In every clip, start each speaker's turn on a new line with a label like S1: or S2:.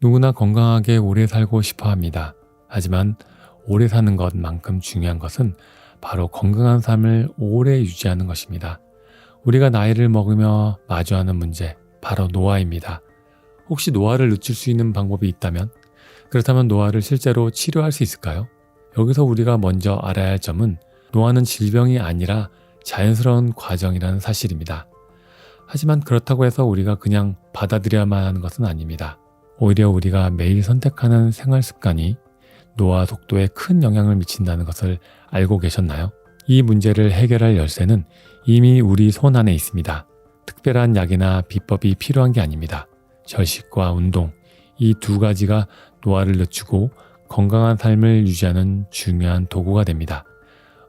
S1: 누구나 건강하게 오래 살고 싶어 합니다. 하지만 오래 사는 것만큼 중요한 것은 바로 건강한 삶을 오래 유지하는 것입니다. 우리가 나이를 먹으며 마주하는 문제, 바로 노화입니다. 혹시 노화를 늦출 수 있는 방법이 있다면? 그렇다면 노화를 실제로 치료할 수 있을까요? 여기서 우리가 먼저 알아야 할 점은 노화는 질병이 아니라 자연스러운 과정이라는 사실입니다. 하지만 그렇다고 해서 우리가 그냥 받아들여야만 하는 것은 아닙니다. 오히려 우리가 매일 선택하는 생활 습관이 노화 속도에 큰 영향을 미친다는 것을 알고 계셨나요? 이 문제를 해결할 열쇠는 이미 우리 손 안에 있습니다. 특별한 약이나 비법이 필요한 게 아닙니다. 절식과 운동, 이 두 가지가 노화를 늦추고 건강한 삶을 유지하는 중요한 도구가 됩니다.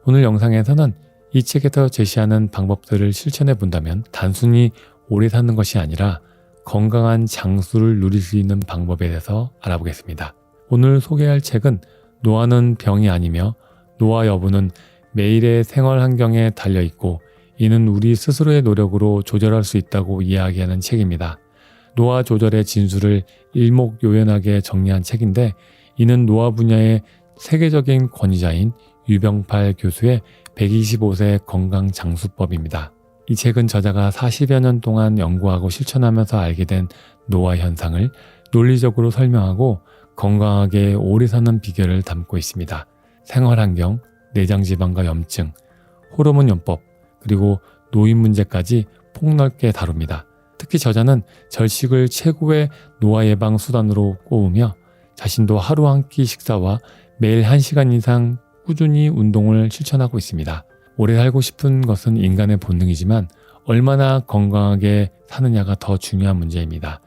S1: 오늘 영상에서는 이 책에서 제시하는 방법들을 실천해 본다면 단순히 오래 사는 것이 아니라 건강한 장수를 누릴 수 있는 방법에 대해서 알아보겠습니다. 오늘 소개할 책은 노화는 병이 아니며 노화 여부는 매일의 생활 환경에 달려 있고 이는 우리 스스로의 노력으로 조절할 수 있다고 이야기하는 책입니다. 노화 조절의 진수를 일목요연하게 정리한 책인데 이는 노화 분야의 세계적인 권위자인 유병팔 교수의 125세 건강 장수법입니다. 이 책은 저자가 40여 년 동안 연구하고 실천하면서 알게 된 노화 현상을 논리적으로 설명하고 건강하게 오래 사는 비결을 담고 있습니다. 생활 환경, 내장 지방과 염증, 호르몬 요법, 그리고 노인 문제까지 폭넓게 다룹니다. 특히 저자는 절식을 최고의 노화 예방 수단으로 꼽으며 자신도 하루 한 끼 식사와 매일 1시간 이상 꾸준히 운동을 실천하고 있습니다. 오래 살고 싶은 것은 인간의 본능이지만 얼마나 건강하게 사느냐가 더 중요한 문제입니다.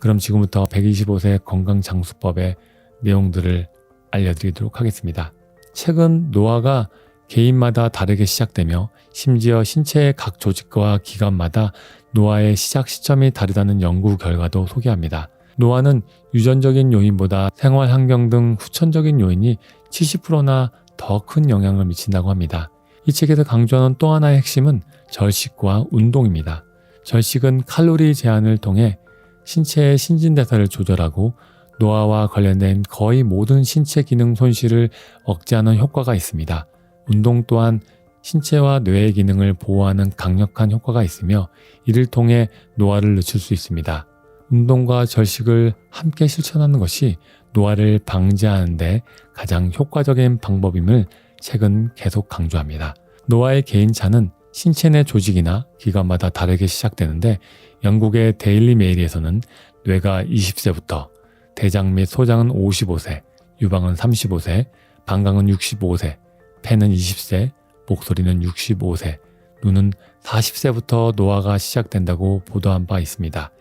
S1: 그럼 지금부터 125세 건강장수법의 내용들을 알려드리도록 하겠습니다. 최근 노화가 개인마다 다르게 시작되며 심지어 신체의 각 조직과 기관마다 노화의 시작 시점이 다르다는 연구 결과도 소개합니다. 노화는 유전적인 요인보다 생활 환경 등 후천적인 요인이 70%나 더 큰 영향을 미친다고 합니다. 이 책에서 강조하는 또 하나의 핵심은 절식과 운동입니다. 절식은 칼로리 제한을 통해 신체의 신진대사를 조절하고 노화와 관련된 거의 모든 신체 기능 손실을 억제하는 효과가 있습니다. 운동 또한 신체와 뇌의 기능을 보호하는 강력한 효과가 있으며 이를 통해 노화를 늦출 수 있습니다. 운동과 절식을 함께 실천하는 것이 노화를 방지하는데 가장 효과적인 방법임을 책은 계속 강조합니다. 노화의 개인차는 신체 내 조직이나 기관마다 다르게 시작되는데 영국의 데일리 메일에서는 뇌가 20세부터 대장 및 소장은 55세, 유방은 35세, 방광은 65세, 폐는 20세, 목소리는 65세, 눈은 40세부터 노화가 시작된다고 보도한 바 있습니다.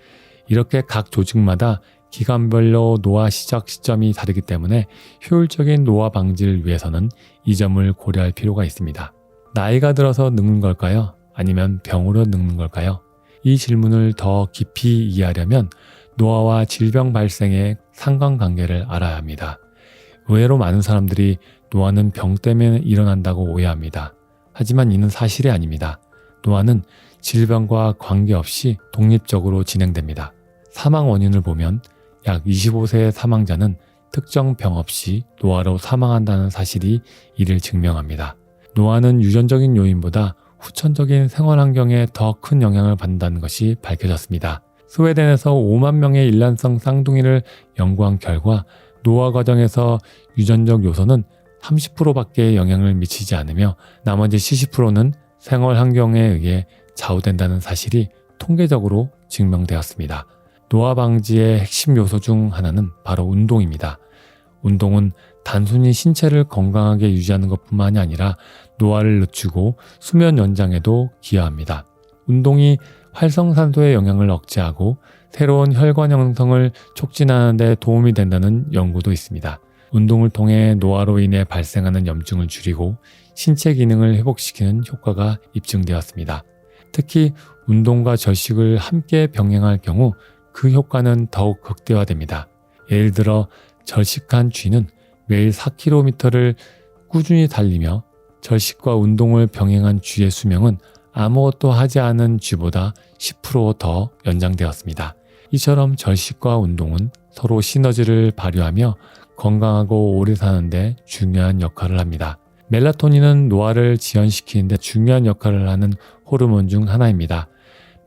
S1: 이렇게 각 조직마다 기관별로 노화 시작 시점이 다르기 때문에 효율적인 노화 방지를 위해서는 이 점을 고려할 필요가 있습니다. 나이가 들어서 늙는 걸까요? 아니면 병으로 늙는 걸까요? 이 질문을 더 깊이 이해하려면 노화와 질병 발생의 상관관계를 알아야 합니다. 의외로 많은 사람들이 노화는 병 때문에 일어난다고 오해합니다. 하지만 이는 사실이 아닙니다. 노화는 질병과 관계없이 독립적으로 진행됩니다. 사망 원인을 보면 약 25세의 사망자는 특정 병 없이 노화로 사망한다는 사실이 이를 증명합니다. 노화는 유전적인 요인보다 후천적인 생활 환경에 더 큰 영향을 받는다는 것이 밝혀졌습니다. 스웨덴에서 5만 명의 일란성 쌍둥이를 연구한 결과 노화 과정에서 유전적 요소는 30%밖에 영향을 미치지 않으며 나머지 70%는 생활 환경에 의해 좌우된다는 사실이 통계적으로 증명되었습니다. 노화 방지의 핵심 요소 중 하나는 바로 운동입니다. 운동은 단순히 신체를 건강하게 유지하는 것 뿐만이 아니라 노화를 늦추고 수면 연장에도 기여합니다. 운동이 활성산소의 영향을 억제하고 새로운 혈관 형성을 촉진하는 데 도움이 된다는 연구도 있습니다. 운동을 통해 노화로 인해 발생하는 염증을 줄이고 신체 기능을 회복시키는 효과가 입증되었습니다. 특히 운동과 절식을 함께 병행할 경우 그 효과는 더욱 극대화됩니다. 예를 들어 절식한 쥐는 매일 4km를 꾸준히 달리며 절식과 운동을 병행한 쥐의 수명은 아무것도 하지 않은 쥐보다 10%더 연장되었습니다. 이처럼 절식과 운동은 서로 시너지를 발휘하며 건강하고 오래 사는데 중요한 역할을 합니다. 멜라토닌은 노화를 지연시키는데 중요한 역할을 하는 호르몬 중 하나입니다.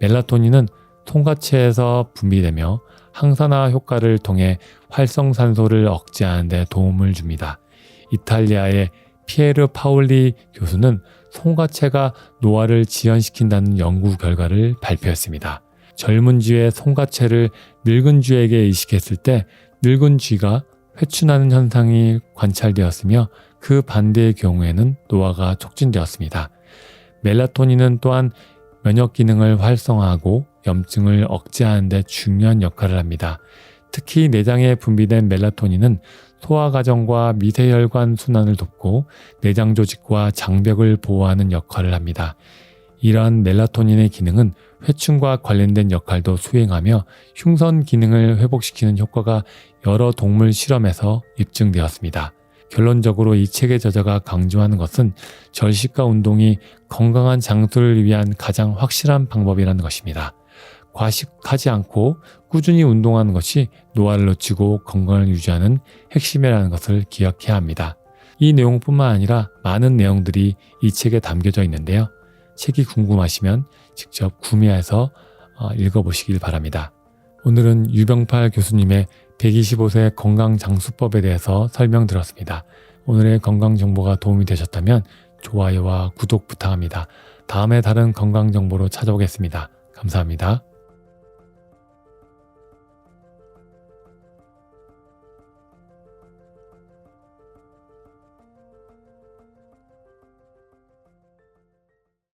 S1: 멜라토닌은 통과체에서 분비되며 항산화 효과를 통해 활성산소를 억제하는 데 도움을 줍니다. 이탈리아의 피에르 파올리 교수는 송가체가 노화를 지연시킨다는 연구 결과를 발표했습니다. 젊은 쥐의 송가체를 늙은 쥐에게 이식했을 때 늙은 쥐가 회춘하는 현상이 관찰되었으며 그 반대의 경우에는 노화가 촉진되었습니다. 멜라토닌은 또한 면역 기능을 활성화하고 염증을 억제하는 데 중요한 역할을 합니다. 특히 내장에 분비된 멜라토닌은 소화 과정과 미세혈관 순환을 돕고 내장 조직과 장벽을 보호하는 역할을 합니다. 이러한 멜라토닌의 기능은 회춘과 관련된 역할도 수행하며 흉선 기능을 회복시키는 효과가 여러 동물 실험에서 입증되었습니다. 결론적으로 이 책의 저자가 강조하는 것은 절식과 운동이 건강한 장수를 위한 가장 확실한 방법이라는 것입니다. 과식하지 않고 꾸준히 운동하는 것이 노화를 놓치고 건강을 유지하는 핵심이라는 것을 기억해야 합니다. 이 내용뿐만 아니라 많은 내용들이 이 책에 담겨져 있는데요. 책이 궁금하시면 직접 구매해서 어, 읽어보시길 바랍니다. 오늘은 유병팔 교수님의 125세 건강장수법에 대해서 설명드렸습니다. 오늘의 건강 정보가 도움이 되셨다면 좋아요와 구독 부탁합니다. 다음에 다른 건강 정보로 찾아오겠습니다. 감사합니다.